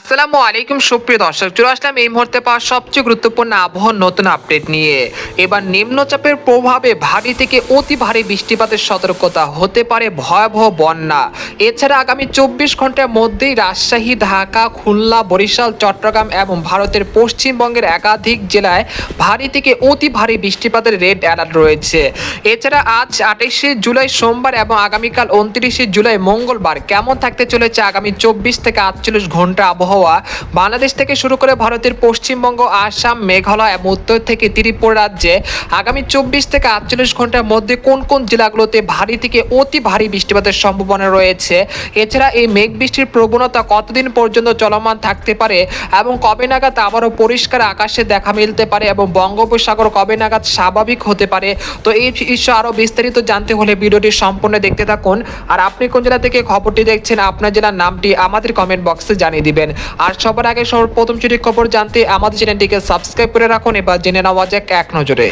আসসালামু আলাইকুম, সুপ্রিয় দর্শক। চলে আসলাম এই মুহূর্তে পাওয়া সবচেয়ে গুরুত্বপূর্ণ আবহাওয়ার নতুন আপডেট নিয়ে। এবার নিম্নচাপের প্রভাবে ভারী থেকে অতি ভারী বৃষ্টিপাতের সতর্কতা হতে পারে ভয়াবহ বন্যা। এছাড়া আগামী চব্বিশ ঘণ্টার মধ্যেই রাজশাহী, ঢাকা, খুলনা, বরিশাল, চট্টগ্রাম এবং ভারতের পশ্চিমবঙ্গের একাধিক জেলায় ভারী থেকে অতি ভারী বৃষ্টিপাতের রেড অ্যালার্ট রয়েছে। এছাড়া আজ আঠাশে জুলাই সোমবার এবং আগামীকাল উনত্রিশে জুলাই মঙ্গলবার কেমন থাকতে চলেছে আগামী চব্বিশ থেকে আটচল্লিশ ঘণ্টা আবহাওয়া বাংলাদেশ থেকে শুরু করে ভারতের পশ্চিমবঙ্গ, আসাম, মেঘালয় এবং উত্তর থেকে ত্রিপুরা রাজ্যে আগামী চব্বিশ থেকে আটচল্লিশ ঘণ্টার মধ্যে কোন কোন জেলাগুলোতে ভারী থেকে অতি ভারী বৃষ্টিপাতের সম্ভাবনা রয়েছে? এছাড়া এই মেঘ বৃষ্টির প্রবণতা কতদিন পর্যন্ত চলমান থাকতে পারে এবং কবে নাগাদ আবারও পরিষ্কার আকাশে দেখা মিলতে পারে এবং বঙ্গোপসাগর কবে নাগাদ স্বাভাবিক হতে পারে? তো এই বিষয়ে আরও বিস্তারিত জানতে হলে ভিডিওটি সম্পূর্ণ দেখতে থাকুন। আর আপনি কোন জেলা থেকে খবরটি দেখছেন, আপনার জেলার নামটি আমাদের কমেন্ট বক্সে জানিয়ে দিবেন। আর সবার আগে সব প্রথম ছুটির খবর জানতে আমাদের চ্যানেলটিকে সাবস্ক্রাইব করে রাখুন, এবার জেনে নেওয়া যাক এক নজরে।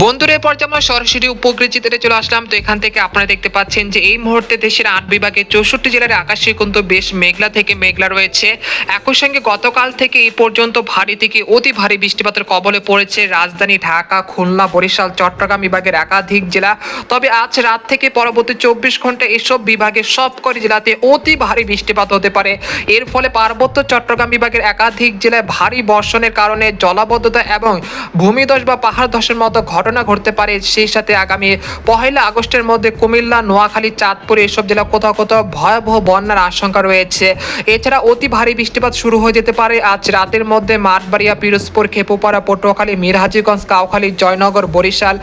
বন্ধুরা এরপর যেমন সরাসরি উপকৃত চিত্রে চলে আসলাম। তো এখান থেকে আপনারা দেখতে পাচ্ছেন যে এই মুহূর্তে দেশের আট বিভাগে চৌষট্টি জেলার আকাশে কিন্তু বেশ মেঘলা থেকে মেঘলা রয়েছে। একই সঙ্গে গতকাল থেকে এই পর্যন্ত ভারী থেকে অতি ভারী বৃষ্টিপাতের কবলে পড়েছে রাজধানী ঢাকা, খুলনা, বরিশাল, চট্টগ্রাম বিভাগের একাধিক জেলা। তবে আজ রাত থেকে পরবর্তী চব্বিশ ঘণ্টা এসব বিভাগের সবকটি জেলাতে অতি ভারী বৃষ্টিপাত হতে পারে। এর ফলে পার্বত্য চট্টগ্রাম বিভাগের একাধিক জেলায় ভারী বর্ষণের কারণে জলাবদ্ধতা এবং ভূমিধস বা পাহাড় ধসের মতো ঘটনা ঘটতে পারে, সেই সাথে আগামী পহেলা আগস্টের মধ্যে কুমিল্লা, নোয়াখালী, চাঁদপুর এসব জেলা কোথাও কোথাও ভয়াবহ বন্যার আশঙ্কা রয়েছে। এছাড়া অতি ভারী বৃষ্টিপাত শুরু হয়ে যেতে পারে। আজ রাতের মধ্যে মাঠবাড়িয়া, পিরোজপুর, খেপুপাড়া, পটুয়াখালী, মিরহাজিগঞ্জ, কাউখালী, জয়নগর, বরিশাল,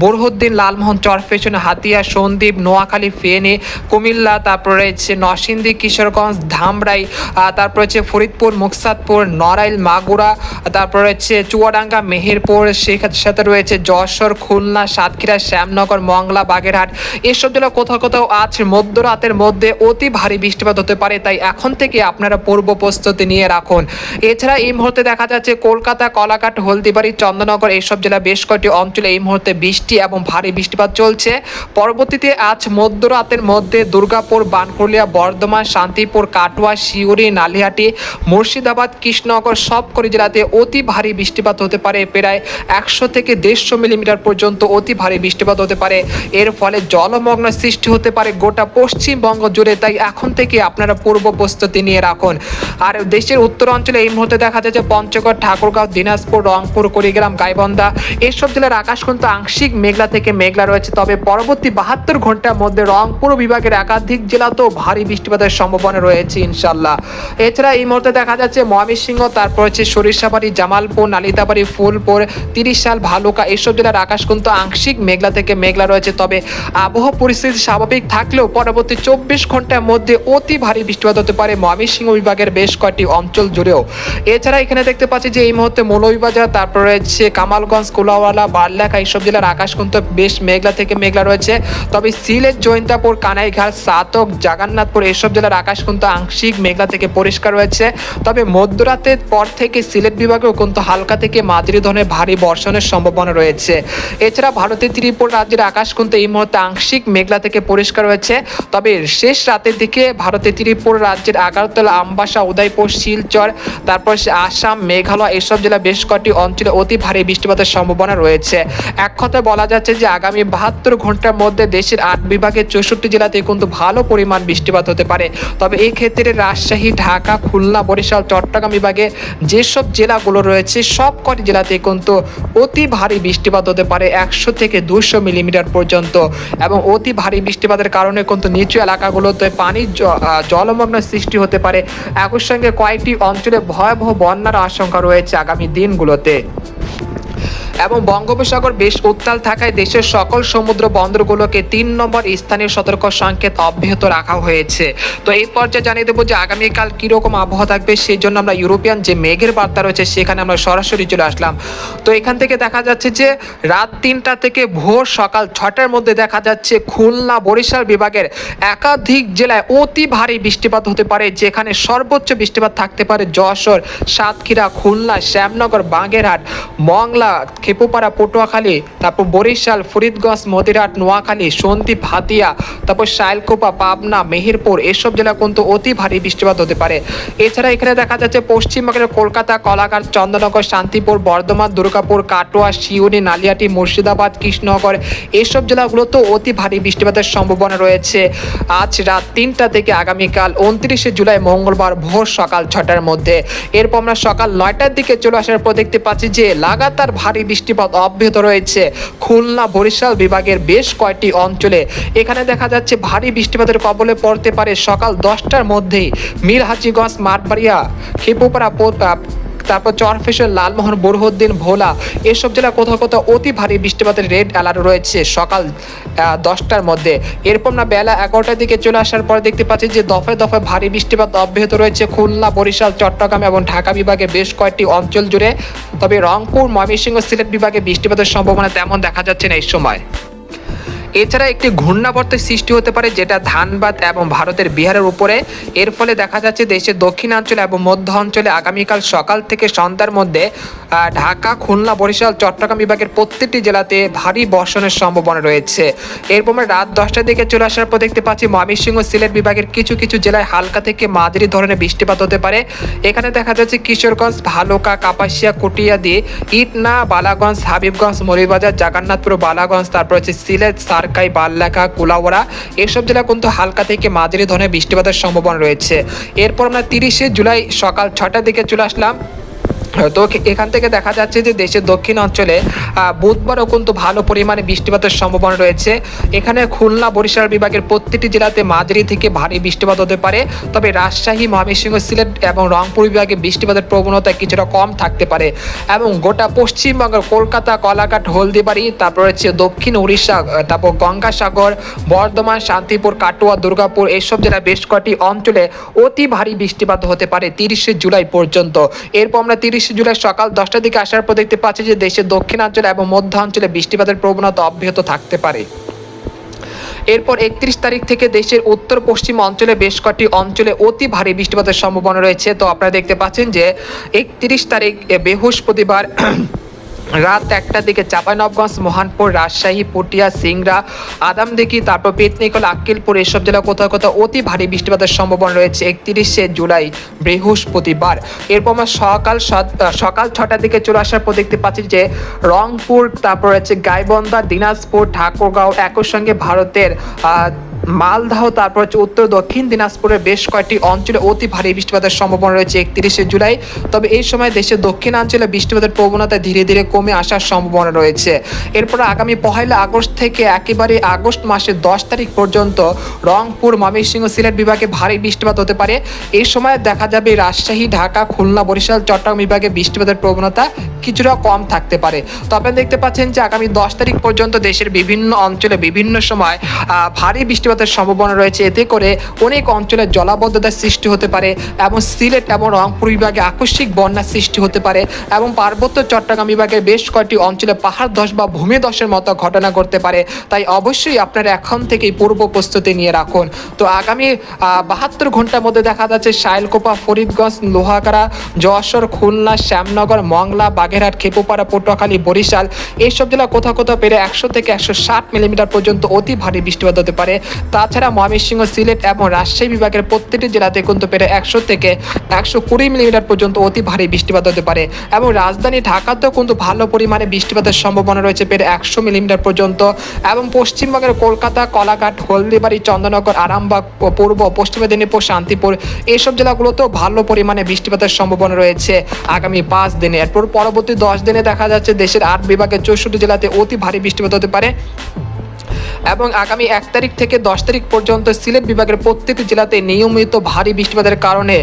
বোরহুদ্দিন, লালমোহন চরফেশন হাতিয়া, সন্দ্বীপ, নোয়াখালী, ফেনী, কুমিল্লা, তারপর রয়েছে নরসিংদী, কিশোরগঞ্জ, ধামরাই তারপর হচ্ছে ফরিদপুর, মুকসাদপুর, নড়াইল, মাগুরা, তারপর রয়েছে চুয়াডাঙ্গা, মেহেরপুর, সেই সাথে রয়েছে যশোর খুলনা, সাতক্ষীরা, শ্যামনগর, মংলা, বাগেরহাট, এসব জেলা কোথাও কোথাও আজ মধ্যরাতের মধ্যে অতি ভারী বৃষ্টিপাত হতে পারে, তাই এখন থেকে আপনারা পূর্ব প্রস্তুতি নিয়ে রাখুন। এছাড়া এই মুহূর্তে দেখা যাচ্ছে কলকাতা, কলাঘাট, হলদিবাড়ি, চন্দননগর এইসব জেলা বেশ কয়েকটি অঞ্চলে এই মুহূর্তে বৃষ্টি এবং ভারী বৃষ্টিপাত চলছে। পরবর্তীতে আজ মধ্যরাতের মধ্যে দুর্গাপুর, বানকুলিয়া, বর্ধমান, শান্তিপুর, কাটোয়া শিউরি নালিহাটি, মুর্শিদাবাদ, কৃষ্ণনগর সব সবকটি জেলাতে অতি ভারী বৃষ্টিপাত হতে পারে, প্রায় একশো থেকে দেড়শো মিলিমিটার পর্যন্ত অতি ভারী বৃষ্টিপাত হতে পারে। এর ফলে জলমগ্ন সৃষ্টি হতে পারে গোটা পশ্চিমবঙ্গ জুড়ে, তাই এখন থেকে আপনারা পূর্ব প্রস্তুতি নিয়ে রাখুন। আর দেশের উত্তর অঞ্চলে এই মুহূর্তে দেখা যাচ্ছে পঞ্চগড়, ঠাকুরগাঁও, দিনাজপুর, রংপুর, কুড়িগ্রাম, গাইবন্ধা এসব জেলার আকাশ কিন্তু আংশিক মেঘলা থেকে মেঘলা রয়েছে। তবে পরবর্তী বাহাত্তর ঘণ্টার মধ্যে রংপুর বিভাগের একাধিক জেলাতেও ভারী বৃষ্টিপাতের সম্ভাবনা রয়েছে ইনশাল্লাহ এছাড়া এই মুহূর্তে দেখা যাচ্ছে ময়মনসিংহ, তারপর হচ্ছে সরিষাবাড়ি, জামালপুর, নালিতাবাড়ি, ফুলপুর তিরিশ সাল ভালুকা এসব জেলার আকাশ কিন্তু আংশিক, মেঘলা থেকে মেঘলা রয়েছে, তবে আবহাওয়া পরিস্থিতি স্বাভাবিক থাকলেও পরবর্তী চব্বিশ ঘণ্টার মধ্যে অতি ভারী বৃষ্টিপাত হতে পারে। ময়মনসিংহ বিভাগের বেশ কয়েকটি অঞ্চল জুড়েও। এছাড়া এখানে দেখতে পাচ্ছি যে এই মুহূর্তে মৌলভীবাজার, তারপর রয়েছে কামালগঞ্জ, কুলাওয়ালা বারলেখা এইসব জেলার আকাশ কিন্তু বেশ মেঘলা থেকে মেঘলা রয়েছে। তবে সিলেট, জৈন্তাপুর, কানাইঘাট, সাতক, জাগান্নাথপুর এইসব জেলার আকাশ কিন্তু আংশিক মেঘলা থেকে পরিষ্কার রয়েছে। তবে মধ্যরাতের পর থেকে সিলেট বিভাগেও কিন্তু হালকা থেকে মাঝারি ধরনের ভারী বর্ষণের সম্ভাবনা রয়েছে। এছাড়া ভারতের ত্রিপুরা রাজ্যের আকাশ কিন্তু এই মুহূর্তে আংশিক মেঘলা থেকে পরিষ্কার রয়েছে। তবে শেষ রাতের দিকে ভারতের ত্রিপুরা রাজ্যের আগারতলা, আমবাসা, উদয়পুর, শিলচর, তারপর আসাম, মেঘালয় এসব জেলা বেশ কয়েকটি অঞ্চলে অতি ভারী বৃষ্টিপাতের সম্ভাবনা রয়েছে। এক কথায় বলা যাচ্ছে যে আগামী বাহাত্তর ঘণ্টার মধ্যে দেশের আট বিভাগের চৌষট্টি জেলাতে কিন্তু ভালো পরিমাণ বৃষ্টিপাত হতে পারে। তবে এই ক্ষেত্রে রাজশাহী, ঢাকা, খুলনা, বরিশাল, চট্টগ্রাম বিভাগে যেসব জেলাগুলো রয়েছে সব কটি জেলাতে কিন্তু অতি ভারী বৃষ্টিপাত হতে পারে একশো থেকে দুশো মিলিমিটার পর্যন্ত। এবং অতি ভারী বৃষ্টিপাতের কারণে কিন্তু নিচু এলাকাগুলোতে আহ, জলমগ্ন সৃষ্টি হতে পারে। একই সঙ্গে কয়েকটি অঞ্চলে ভয়াবহ বন্যার আশঙ্কা রয়েছে আগামী দিনগুলোতে। এবং বঙ্গোপসাগর বেশ উত্তাল থাকায় দেশের সকল সমুদ্র বন্দরগুলোকে তিন নম্বর স্থানীয় সতর্ক সংকেত অব্যাহত রাখা হয়েছে। তো এই পর্যায়ে জানিয়ে দেবো যে আগামীকাল কীরকম আবহাওয়া থাকবে, সেই জন্য আমরা ইউরোপিয়ান যে মেঘের বার্তা রয়েছে সেখানে আমরা সরাসরি চলে আসলাম। তো এখান থেকে দেখা যাচ্ছে যে রাত তিনটা থেকে ভোর সকাল ছটার মধ্যে দেখা যাচ্ছে খুলনা বরিশাল বিভাগের একাধিক জেলায় অতি ভারী বৃষ্টিপাত হতে পারে, যেখানে সর্বোচ্চ বৃষ্টিপাত থাকতে পারে যশোর, সাতক্ষীরা, খুলনা, শ্যামনগর, বাগেরহাট, মংলা খেপুপাড়া পটুয়াখালী, তারপর বরিশাল, ফরিদগঞ্জ মদিরাট নোয়াখালী সন্দ্বীপ হাতিয়া তারপর শাইলকোপা, পাবনা, মেহেরপুর, এসব জেলা কিন্তু অতি ভারী বৃষ্টিপাত হতে পারে। এছাড়া এখানে দেখা যাচ্ছে পশ্চিমবঙ্গের কলকাতা, কলাঘাট, চন্দ্রনগর, শান্তিপুর, বর্ধমান, দুর্গাপুর, কাটোয়া শিউরি নালিয়াটি, মুর্শিদাবাদ, কৃষ্ণনগর, এসব জেলাগুলোতেও অতি ভারী বৃষ্টিপাতের সম্ভাবনা রয়েছে। আজ রাত তিনটা থেকে আগামীকাল উনত্রিশে জুলাই মঙ্গলবার ভোর সকাল ছটার মধ্যে। এরপর আমরা সকাল নয়টার দিকে চলে আসার পর দেখতে পাচ্ছি যে, লাগাতার ভারী বৃষ্টিপাত অব্যাহত রয়েছে। খুলনা বরিশাল বিভাগের বেশ কয়েকটি অঞ্চলে এখানে দেখা যাচ্ছে ভারী বৃষ্টিপাতের কবলে পড়তে পারে সকাল দশটার মধ্যেই। মিরহাজিগঞ্জ, মাঠবাড়িয়া, খেপুপাড়া তারপর চরফেশ্বর, লালমোহন, বরহদ্দিন, ভোলা, এসব জেলা কোথাও কোথাও অতি ভারী বৃষ্টিপাতের রেড অ্যালার্ট রয়েছে। সকাল দশটার মধ্যে। এরপর না বেলা এগারোটার দিকে চলে আসার পর দেখতে পাচ্ছি যে দফায় দফায় ভারী বৃষ্টিপাত অব্যাহত রয়েছে খুলনা, বরিশাল, চট্টগ্রাম এবং ঢাকা বিভাগে বেশ কয়েকটি অঞ্চল জুড়ে। তবে রংপুর, ময়মনসিংহ, সিলেট বিভাগে বৃষ্টিপাতের সম্ভাবনা তেমন দেখা যাচ্ছে না এই সময়। এছাড়া একটি ঘূর্ণাবর্তের সৃষ্টি হতে পারে যেটা ধানবাদ এবং ভারতের বিহারের উপরে। এর ফলে দেখা যাচ্ছে দেশের দক্ষিণাঞ্চলে এবং মধ্য অঞ্চলে আগামীকাল সকাল থেকে সন্ধ্যার মধ্যে ঢাকা, খুলনা, বরিশাল, চট্টগ্রাম বিভাগের প্রত্যেকটি জেলাতে ভারী বর্ষণের সম্ভাবনা রয়েছে। এরপর রাত দশটার দিকে চলে আসার পর দেখতে পাচ্ছি ময়মনসিংহ সিলেট বিভাগের কিছু কিছু জেলায় হালকা থেকে মাঝারি ধরনের বৃষ্টিপাত হতে পারে। এখানে দেখা যাচ্ছে কিশোরগঞ্জ, ভালুকা, কাপাসিয়া, কুটিয়াদি, ইটনা, বালাগঞ্জ, হাবিবগঞ্জ মরিবাজার জাগান্নাথপুর, বালাগঞ্জ, তারপর হচ্ছে সিলেট সারকাই বাল্লাকা কুলাওড়া এসব জেলা কিন্তু হালকা থেকে মাঝারি ধরনের বৃষ্টিপাতের সম্ভাবনা রয়েছে। এরপর আমরা তিরিশে জুলাই সকাল ছটার দিকে চলে আসলাম। তো এখান থেকে দেখা যাচ্ছে যে দেশের দক্ষিণ অঞ্চলে বুধবারও কিন্তু ভালো পরিমাণে বৃষ্টিপাতের সম্ভাবনা রয়েছে। এখানে খুলনা, বরিশাল বিভাগের প্রত্যেকটি জেলাতে মাঝারি থেকে ভারী বৃষ্টিপাত হতে পারে। তবে রাজশাহী, ময়মনসিংহ, সিলেট এবং রংপুর বিভাগে বৃষ্টিপাতের প্রবণতা কিছুটা কম থাকতে পারে এবং গোটা পশ্চিমবঙ্গের কলকাতা, কলাঘাট, হলদিবাড়ি, তারপর হচ্ছে দক্ষিণ উড়িষ্যা তারপর গঙ্গাসাগর, বর্ধমান, শান্তিপুর, কাটোয়া, দুর্গাপুর এইসব জেলা বেশ কয়েকটি অঞ্চলে অতি ভারী বৃষ্টিপাত হতে পারে তিরিশে জুলাই পর্যন্ত। এরপর আমরা তিরিশে জুলাই সকাল দশটার দিকে আসার পর দেখতে পাচ্ছি যে দেশের দক্ষিণাঞ্চলে এবং মধ্যাঞ্চলে বৃষ্টিপাতের প্রবণতা অব্যাহত থাকতে পারে। এরপর একত্রিশ তারিখ থেকে দেশের উত্তর পশ্চিম অঞ্চলে বেশ কয়েকটি অঞ্চলে অতি ভারী বৃষ্টিপাতের সম্ভাবনা রয়েছে। তো আপনারা দেখতে পাচ্ছেন যে একত্রিশ তারিখ বৃহস্পতিবার রাত একটার দিকে চাঁপাইনবগঞ্জ মোহানপুর, রাজশাহী, পটিয়া, সিংড়া, আদামদিঘি, তারপর পেতনিকল, আক্কিলপুর এসব জেলা কোথাও কোথাও অতি ভারী বৃষ্টিপাতের সম্ভাবনা রয়েছে একত্রিশে জুলাই, বৃহস্পতিবার। এরপর আমরা সকাল সকাল ছটার দিকে চলে আসার পর দেখতে পাচ্ছি যে রংপুর, তারপর হচ্ছে গাইবন্ধা, দিনাজপুর, ঠাকুরগাঁও, একই সঙ্গে ভারতের মালদাহ, তারপর হচ্ছে উত্তর, দক্ষিণ দিনাজপুরের বেশ কয়েকটি অঞ্চলে অতি ভারী বৃষ্টিপাতের সম্ভাবনা রয়েছে একত্রিশে জুলাই। তবে এই সময় দেশের দক্ষিণাঞ্চলে বৃষ্টিপাতের প্রবণতা ধীরে ধীরে কমে আসার সম্ভাবনা রয়েছে। এরপর আগামী পহেলা আগস্ট থেকে একেবারে আগস্ট মাসের দশ তারিখ পর্যন্ত রংপুর, ময়মনসিংহ সিলেট বিভাগে ভারী বৃষ্টিপাত হতে পারে। এই সময় দেখা যাবে রাজশাহী, ঢাকা, খুলনা, বরিশাল, চট্টগ্রাম বিভাগে বৃষ্টিপাতের প্রবণতা কিছুটা কম থাকতে পারে। তো আপনারা দেখতে পাচ্ছেন যে আগামী দশ তারিখ পর্যন্ত দেশের বিভিন্ন অঞ্চলে বিভিন্ন সময় ভারী বৃষ্টিপাতের সম্ভাবনা রয়েছে। এতে করে অনেক অঞ্চলে জলাবদ্ধতার সৃষ্টি হতে পারে এবং সিলেট এবং রংপুর বিভাগে আকস্মিক বন্যার সৃষ্টি হতে পারে এবং পার্বত্য চট্টগ্রাম বিভাগের বেশ কয়েকটি অঞ্চলে পাহাড় ধস বা ভূমি ধসের মতো ঘটনা ঘটতে পারে। তাই অবশ্যই আপনারা এখন থেকেই পূর্ব প্রস্তুতি নিয়ে রাখুন। তো আগামী বাহাত্তর ঘণ্টার মধ্যে দেখা যাচ্ছে শাইলকোপা, ফরিদগঞ্জ, লোহাগাড়া, যশোর, খুলনা, শ্যামনগর, মংলা বাগেরহাট খেপুপাড়া, পটুয়াখালী, বরিশাল, এইসব জেলা কোথাও কোথাও পেরে একশো থেকে একশো ষাট মিলিমিটার পর্যন্ত অতি ভারী বৃষ্টিপাত হতে পারে। তাছাড়া ময়মনসিংহ, সিলেট এবং রাজশাহী বিভাগের প্রত্যেকটি জেলাতে কিন্তু পেরে একশো থেকে একশো কুড়ি মিলিমিটার পর্যন্ত অতি ভারী বৃষ্টিপাত হতে পারে এবং রাজধানী ঢাকাতেও কিন্তু ভালো পরিমাণে বৃষ্টিপাতের সম্ভাবনা রয়েছে পেরে একশো মিলিমিটার পর্যন্ত এবং পশ্চিমবঙ্গের কলকাতা, কলাঘাট, হলদিবাড়ি, চন্দ্রনগর, আরামবাগ পূর্ব, পশ্চিম মেদিনীপুর, শান্তিপুর এইসব জেলাগুলোতেও ভালো পরিমাণে বৃষ্টিপাতের সম্ভাবনা রয়েছে আগামী পাঁচ দিনে। এরপর পরবর্তী দশ দিনে দেখা যাচ্ছে দেশের আট বিভাগের চৌষট্টি জেলাতে অতি ভারী বৃষ্টিপাত হতে পারে। এবং আগামী এক তারিখ থেকে দশ তারিখ পর্যন্ত সিলেট বিভাগের প্রত্যেকটি জেলাতে নিয়মিত ভারী বৃষ্টিপাতের কারণে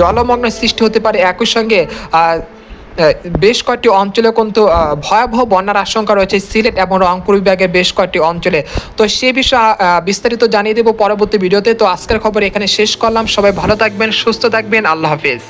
জলমগ্ন সৃষ্টি হতে পারে। একই সঙ্গে বেশ কয়েকটি অঞ্চলে কিন্তু ভয়াবহ বন্যার আশঙ্কা রয়েছে সিলেট এবং রংপুর বিভাগের বেশ কয়েকটি অঞ্চলে। তো সে বিষয়ে বিস্তারিত জানিয়ে দেবো পরবর্তী ভিডিওতে। তো আজকের খবর এখানে শেষ করলাম। সবাই ভালো থাকবেন, সুস্থ থাকবেন। আল্লাহ হাফিজ।